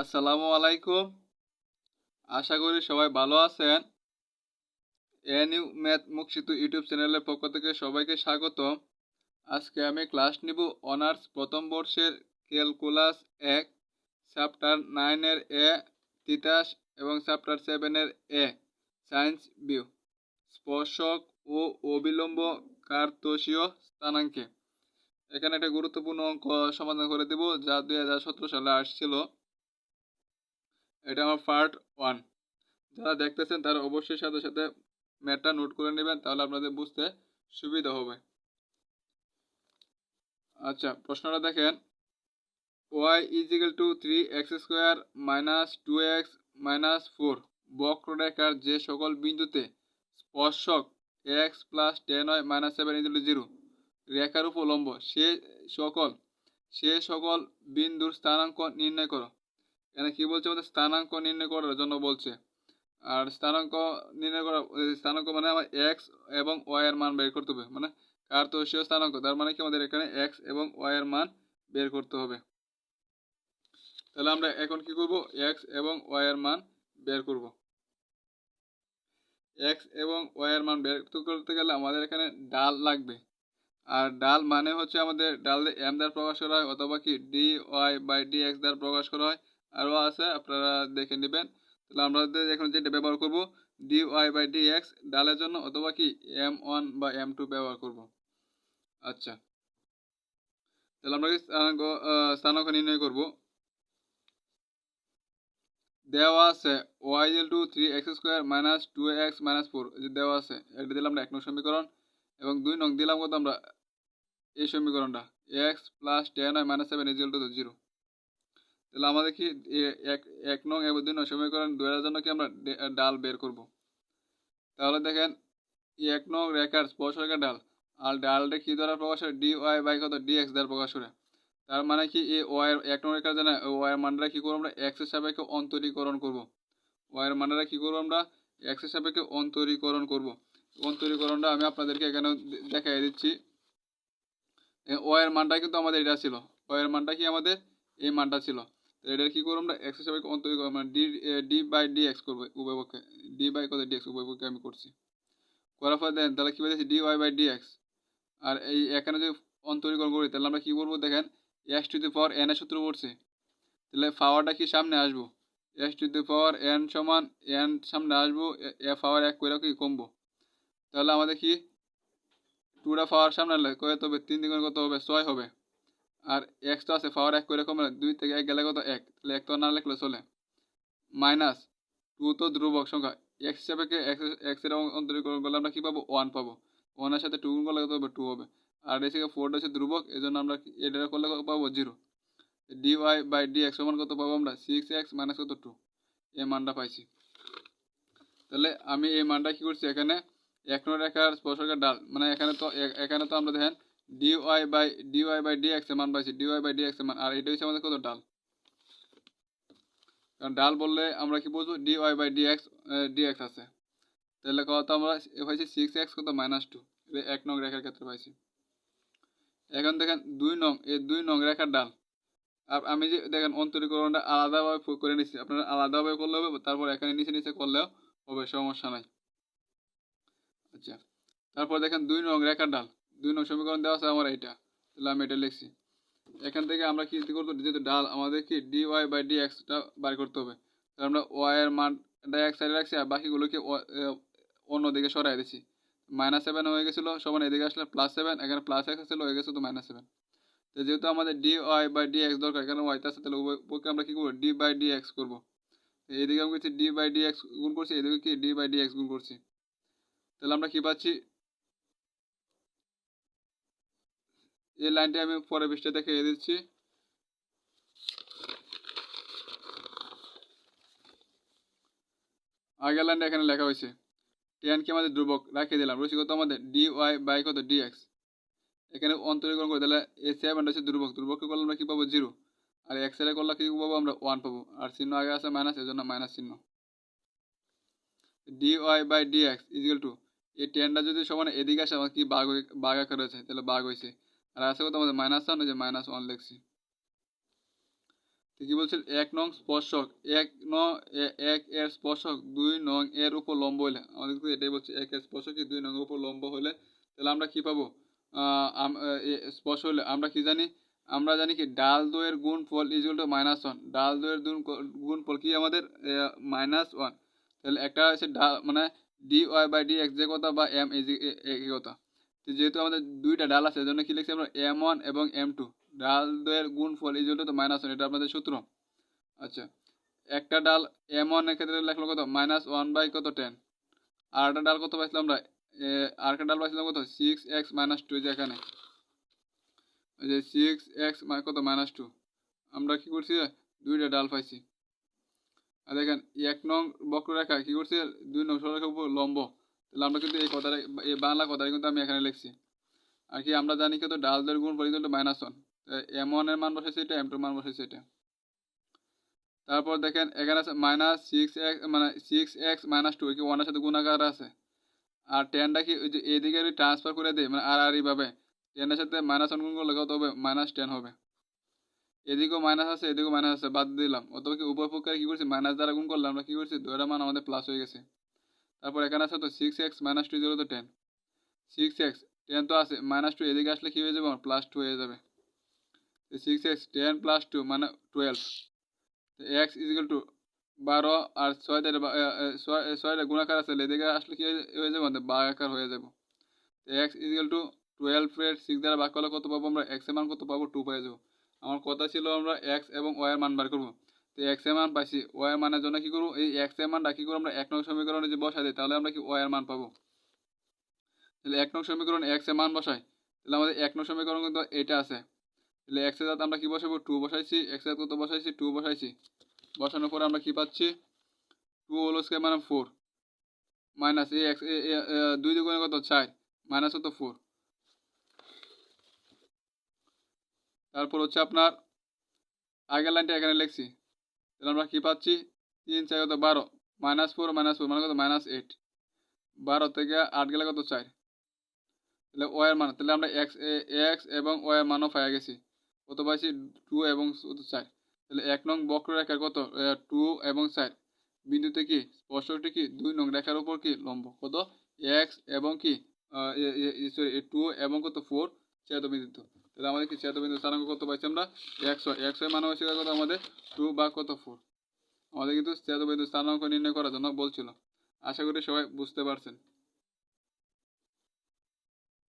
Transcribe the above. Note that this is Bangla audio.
আসসালামু আলাইকুম। আশা করি সবাই ভালো আছেন। এন ইউ ম্যাথ মুখশিতু ইউটিউব চ্যানেলের পক্ষ থেকে সবাইকে স্বাগত আজকে আমি ক্লাস নিব অনার্স প্রথম বর্ষের ক্যালকুলাস এক, চ্যাপ্টার নাইনের এ, তিতাস এবং চ্যাপ্টার সেভেনের এ, সায়েন্স বিউ স্পর্শক ও অবিলম্ব কার্তসীয় স্থানাঙ্কে। এখানে একটা গুরুত্বপূর্ণ অঙ্ক সমাধান করে দেব যা দু হাজার সতেরো সালে আসছিল। এটা আমার পার্ট ওয়ান যারা দেখতেছেন তারা অবশ্যই সাথে সাথে ম্যাটটা নোট করে নেবেন, তাহলে আপনাদের বুঝতে সুবিধা হবে। আচ্ছা প্রশ্নটা দেখেন। Y equal two three X square minus two X minus four বক্ররেখার যে সকল বিন্দুতে স্পর্শক এক্স প্লাস টেন হয় মাইনাস সেভেন ইজিক্যাল জিরো রেখার উপলম্ব, সে সকল সে সকল বিন্দুর স্থানাঙ্ক নির্ণয় করো। এখানে কি বলছে? আমাদের স্থানাঙ্ক নির্ণয় করার জন্য বলছে। আর স্থানাঙ্ক নির্ণয় করা স্থানাঙ্ক মানে আমার এক্স এবং ওয়াই এর মান বের করতে হবে। মানে কার কার্তসীয় স্থানাঙ্ক, তার মানে কি আমাদের এখানে এক্স এবং ওয়াই এর মান বের করতে হবে। তাহলে আমরা এখন কি করব? এক্স এবং ওয়াই এর মান বের করব। এক্স এবং ওয়াই এর মান বের করতে গেলে আমাদের এখানে ডাল লাগবে। আর ডাল মানে হচ্ছে আমাদের, ডাল এম দ্বারা প্রকাশ করা হয় অথবা কি D Y by D X দ্বারা প্রকাশ করা হয়। আরও আছে, আপনারা দেখে নেবেন। তাহলে আমরা এখন যেটা ব্যবহার করব D Y by D X ডালের জন্য অথবা কি এম ওয়ান বা এম টু ব্যবহার করব। আচ্ছা। তাহলে আমরা কি স্থানাঙ্ক নির্ণয় করব? দেওয়া আছে ওয়াই এল two three X square minus two X minus four যে দেওয়া আছে, এটা দিলাম আমরা এক নং সমীকরণ এবং দুই নং দিলাম কত আমরা, এই সমীকরণটা এক্স প্লাস টেন হয় minus seven equal to zero তাহলে আমাদের কি এক এক নং এবং দুই নং সমীকরণ দুয়ের জন্য কি আমরা ডাল বের করব? তাহলে দেখেন, এক নং রেখার স্পর্শরেখার ডাল, আর ডালটা কি দ্বারা প্রকাশ করে ডি ওয়াই বাই কত? ডি এক্স দ্বারা প্রকাশ করে। তার মানে কি এই ওয়াইয়ের এক নং রেখার জানা ওয়াইয়ের মানটা কী করব আমরা? এক্সের সাপেক্ষে অন্তরীকরণ করব। ওয়াইয়ের মানটা কী করব আমরা? এক্সের সাপেক্ষে অন্তরীকরণ করব। অন্তরীকরণটা আমি আপনাদেরকে এখানে দেখাই দিচ্ছি। ওয়াইয়ের মানটা কিন্তু আমাদের এটা ছিল। ওয়াইয়ের মানটা কি আমাদের? এই মানটা ছিল। এটা কী করব আমরা? এক্স হিসাবে অন্তরীকরণ মানে D D by D X করব উভয় পক্ষে ডি বাই কত ডি এক্স উভয় পক্ষে আমি করছি। করার পর দেন তাহলে কী বলছি D Y by D X আর এই এখানে যদি অন্তরীকরণ করি, তাহলে আমরা কী করব? দেখেন X to the power N এর সূত্র পড়ছে। তাহলে পাওয়ারটা কি সামনে আসব? X to the power N সমান এন সামনে আসব, এ পাওয়ার এক করে কি কমবো? তাহলে আমাদের কি? টুটা পাওয়ার সামনে কত হবে? তিন দিন কত হবে? ছয় হবে। আর এক্স তো আছে পাওয়ার এক করে কমে দুই থেকে এক গেলে কত? এক। তাহলে এক তো না লিখলে চলে। মাইনাস টু তো ধ্রুবক সংখ্যা। এক্স হিসাবে এক্সের অন্তরীকরণ করলে আমরা কী পাবো? ওয়ান পাবো। ওয়ানের সাথে টু করলে কত হবে? টু হবে। আর এসে ফোরটা হচ্ছে ধ্রুবক এই জন্য আমরা এটা করলে পাবো? Zero D Y by D X সমান কত পাবো আমরা? সিক্স এক্স মাইনাস কত? টু এই মানটা পাইছি। তাহলে আমি এই মানটা কী করছি? এখানে এক নম্বর রেখার স্পর্শকের ডাল মানে এখানে তো এখানে তো আমরা দেখেন D Y by D Y by D X মান পাইছি D Y by D X মান, আর এটা হচ্ছে আমাদের কত? ডাল। কারণ ডাল বললে আমরা কি বুঝব? D Y by D X D X আছে। তাহলে কত আমরা পাইছি? সিক্স এক্স কত? মাইনাস টু এক নং রেখার ক্ষেত্রে পাইছি। এখন দেখেন দুই নং এই দুই নং রেখার ডাল। আর আমি যে দেখেন অন্তরীকরণটা আলাদাভাবে করে নিচ্ছি আপনারা আলাদাভাবে করলে হবে, তারপর এখানে নিচে নিচে করলেও হবে, সমস্যা নাই। আচ্ছা। তারপর দেখেন দুই নং রেখার ডাল। দুই নং সমীকরণ দেওয়া আছে আমার এটা তাহলে আমি এটা লিখছি। এখান থেকে আমরা কি করতে যেহেতু ডাল, আমাদের কি ডি ওয়াই বাই ডি এক্সটা বার করতে হবে। তাহলে আমরা ওয়াই এর মানটা এক সাইডে রাখছি আর বাকিগুলোকে অন্যদিকে সরাই দিচ্ছি মাইনাস সেভেন হয়ে গেছিল, সমান এদিকে আসলে প্লাস সেভেন এখানে প্লাস এক্স ছিল হয়ে গেছে তো মাইনাস সেভেন তো যেহেতু আমাদের D Y by D X দরকার, এখানে ওয়াই আছে, তাহলে ওকে আমরা কী করব? ডি বাই ডি এক্স করব এইদিকে আমি করছি ডি বাই ডি এক্স গুণ করছি এদিকে কি ডি বাই ডি এক্স গুণ করছি। তাহলে আমরা কী পাচ্ছি? এই লাইনটা আমি পরে পৃষ্ঠে দেখে দিচ্ছি। আগের লাইনটা এখানে লেখা হয়েছে টেন কি আমাদের ধ্রুবক? রাখিয়ে দিলাম। রসি কত আমাদের? ডি ওয়াই বাই কত? ডি এক্স এখানে অন্তরীকরণ করে তাহলে এ সেভেনটা হচ্ছে ধ্রুবক। ধ্রুবককে করলে আমরা কী পাবো? জিরো আর এক্সের করলে কী পাবো? আমরা ওয়ান পাবো। আর চিহ্ন আগে আছে মাইনাস এর জন্য মাইনাস চিহ্ন। D Y by D X equal to এই টেনটা যদি সমান এদিকে আসে, আমার কি বাঘ বাঘ আকার হয়েছে তাহলে বাঘ হয়েছে। আর আছে কত আমাদের মাইনাস ওয়ান যে মাইনাস ওয়ান লিখছি। তো কি বলছিল? এক নং স্পর্শক, এক ন এক এর স্পর্শক, দুই নং এর উপর লম্ব হলে আমাদের কিন্তু এটাই বলছে, এক এর স্পর্শক দুই নং এর উপর লম্ব হলে তাহলে আমরা কি পাবো? স্পর্শ হলে আমরা কি জানি? আমরা জানি কি ডাল দইয়ের গুণ ফল ইজুয়াল টু মাইনাস ওয়ান ডাল দইয়ের গুণ গুণ ফল কি আমাদের? মাইনাস ওয়ান তাহলে একটা হচ্ছে ডাল মানে d y by d x যে কথা বা এম যে একই কথা। যেহেতু আমাদের দুইটা ডাল আছে, এজন্য কি লিখছি আমরা এম ওয়ান এবং এম টু। ডাল দইয়ের গুণ ফল ইজুয়াল তো মাইনাস ওয়ান এটা আপনাদের সূত্র। আচ্ছা একটা ডাল এম ওয়ানের ক্ষেত্রে লেখলো কত? মাইনাস ওয়ান বাই কত? টেন আর একটা ডাল কত পাইছিলাম আমরা? আর একটা ডাল পাইছিলাম কত? সিক্স এক্স মাইনাস টু যে এখানে। ওই যে সিক্স এক্স কত? মাইনাস টু আমরা কি করছি? দুইটা ডাল পাইছি। আর দেখেন, এক নং বক্ররেখা কি করছে? দুই নং সরলরেখার উপর লম্ব। তাহলে আমরা কিন্তু এই কথাটা এই বাংলা কথাটা কিন্তু আমি এখানে লিখছি। আর কি আমরা জানি কিন্তু ডাল দের গুণ পরিচিত মাইনাস ওয়ান। এম ওয়ানের মান বসেছে এটা, এম টুর মান বসেছে এটা। তারপর দেখেন, এখানে আছে মাইনাস সিক্স এক্স মানে সিক্স এক্স মাইনাস টু কি ওয়ানের সাথে গুণাকার আছে। আর টেনটা কি ওই যে এদিকে ট্রান্সফার করে দেয় মানে আর আর এইভাবে টেনের সাথে মাইনাস ওয়ান গুণ করলে কত হবে? মাইনাস টেন হবে। এদিকেও মাইনাস আছে, এদিকেও মাইনাস আছে, বাদ দিলাম। অথবা কি উভয় পক্ষে কি করছি? মাইনাস দ্বারা গুণ করলাম আমরা কি করছি? দুইটা মান আমাদের প্লাস হয়ে গেছে। তারপর এখানে আছে তো six x minus two zero তো টেন সিক্স এক্স টেন তো আছে মাইনাস টু এদিকে আসলে কী হয়ে যাবে? আমার প্লাস টু হয়ে যাবে। Six x ten plus two মানে টুয়েলভ এক্স ইজিক্যাল টু বারো আর ছয় ছয় গুণাকার আছে এদিকে আসলে কি হয়ে- যাবে? আমাদের বাঘাকার হয়ে যাবে। এক্স ইজিক্যাল টু টুয়েলভ এর সিক্স দ্বারা ভাগ করলে কত পাবো আমরা? এক্সের মান কত পাবো? টু পেয়ে যাব। আমার কথা ছিল আমরা এক্স এবং ওয়াই এর মান বার করব। তো এক্সের মান পাইছি ওয়াই এর মানের জন্য কি করব? এই এক্সের মানটা কি করব আমরা এক নং সমীকরণে যে বসাই দিই, তাহলে আমরা কি ওয়াই এর মান পাবো? তাহলে এক নং সমীকরণ এক্সের মান বসাই, তাহলে আমাদের এক নং সমীকরণ কিন্তু এটা আছে। তাহলে এক্সের জাত আমরা কি বসাবো? টু বসাইছি এক্সের কত বসাইছি? টু বসাইছি। বসানোর পরে আমরা কি পাচ্ছি? টু হোল স্কোয়ার মানে ফোর মাইনাস এই এক্স দুই দুগুণে কত? চার। মাইনাস কত? ফোর তারপর হচ্ছে আপনার আগের লাইনটা এখানে লিখছি। তাহলে আমরা কী পাচ্ছি? তিন, চার, কত? বারো। মাইনাস ফোর মাইনাস ফোর মানে কত? মাইনাস এইট বারো থেকে আট গেলে কত? চার। তাহলে ওয়ের মান, তাহলে আমরা এক্স এক্স এবং ওয়ের মানও পাই গেছি। কত পাইছি? টু এবং চার। তাহলে এক নং বক্ররেখার কত? টু এবং চার। বিন্দুতে কি? স্পর্শকটি কি? দুই নং রেখার উপর কি? লম্ব। কত? এক্স এবং কি? সরি টু এবং কত? ফোর ছেদবিন্দু তাহলে আমাদের কি ছেদবিন্দু স্থানাঙ্ক কত পাইছি আমরা? একশো। একশো মান হচ্ছে কত? আমাদের টু বা কত ফোর আমাদের কিন্তু ছেদবিন্দু স্থানাঙ্ক নির্ণয় করার জন্য বলছিল। আশা করি সবাই বুঝতে পারছেন।